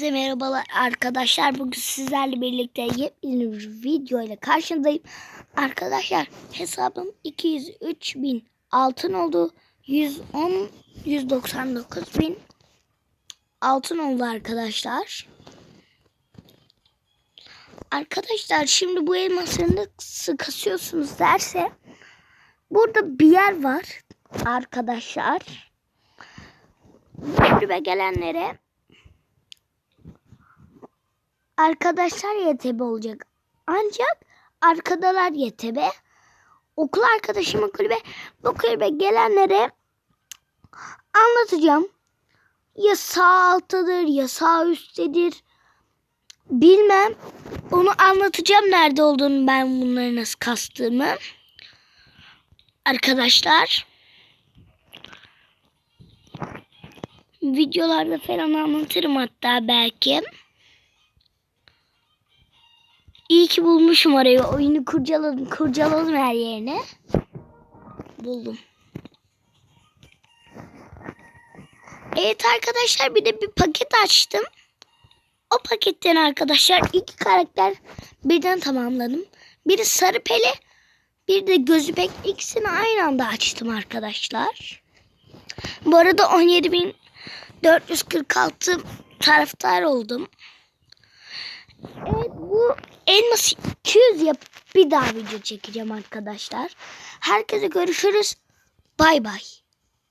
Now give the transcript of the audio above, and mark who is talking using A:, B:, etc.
A: Herkese merhabalar arkadaşlar. Bugün sizlerle birlikte yepyeni bir video ile karşınızdayım. Arkadaşlar hesabım 203 bin altın oldu. 110 199 bin altın oldu arkadaşlar. Arkadaşlar şimdi bu elmasını nasıl kasıyorsunuz derse burada bir yer var arkadaşlar. Kulübe gelenlere arkadaşlar YTB olacak. Ancak arkadalar YTB. Okul arkadaşımın kulübe bu kulübe gelenlere anlatacağım. Ya sağ alttadır ya sağ üsttedir. Bilmem. Onu anlatacağım nerede olduğunu ben bunları nasıl kastığımı. Arkadaşlar. Videolarda falan anlatırım hatta belki. İyi ki bulmuşum orayı. Oyunu kurcaladım. Kurcaladım her yerine. Buldum. Evet arkadaşlar bir de bir paket açtım. O paketten arkadaşlar iki karakter birden tamamladım. Biri sarı pele, bir de gözü pek. İkisini aynı anda açtım arkadaşlar. Bu arada 17.446 taraftar oldum. Elması 200 yap bir daha video çekeceğim arkadaşlar. Herkese görüşürüz. Bay bay.